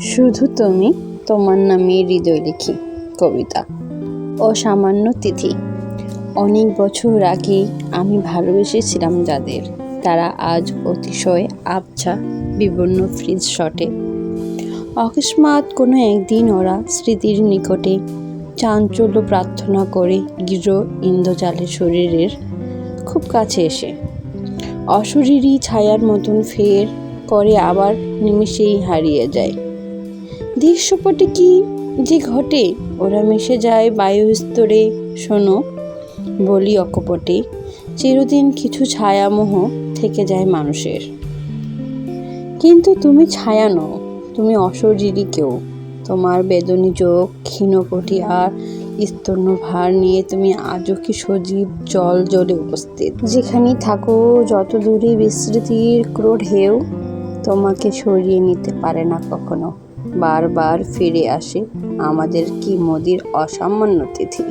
শুধু তুমি, তোমার নামে হৃদয় লিখি, কবিতা। অসামান্য তিথি। অনেক বছর আগে আমি ভালোবেসেছিলাম যাদের। তারা আজ অতিশয় আবছা বিভিন্ন ফ্রিজ শটে। অকস্মাৎ কোনো একদিন ওরা স্মৃতির নিকটে চাঞ্চল্য প্রার্থনা করে গৃহ ইন্দ্রজালের শরীরের খুব কাছে এসে। অশরীরী ছায়ার মতন ফের করে আবার নিমিষেই হারিয়ে যায়। দৃশ্যপটে কি যে ঘটে, ওরা মিশে যায় বায়ু স্তরে শোনো, বলি অকপটে, চিরদিন কিছু ছায়ামোহ থেকে যায় মানুষের। কিন্তু তুমি ছায়া নও, তুমি অশরীরী কেউ। তোমার বেদনী চোখ ক্ষীণকটি আর স্তন্য ভার নিয়ে তুমি আজও কি সজীব জল জলে উপস্থিত। যেখানেই থাকো, যত দূরে বিস্মৃতির ক্রোধ হেউ তোমাকে সরিয়ে নিতে পারে না কখনো। বারবার ফিরে আসে আমাদের কি মোদির অসামান্য তিথি?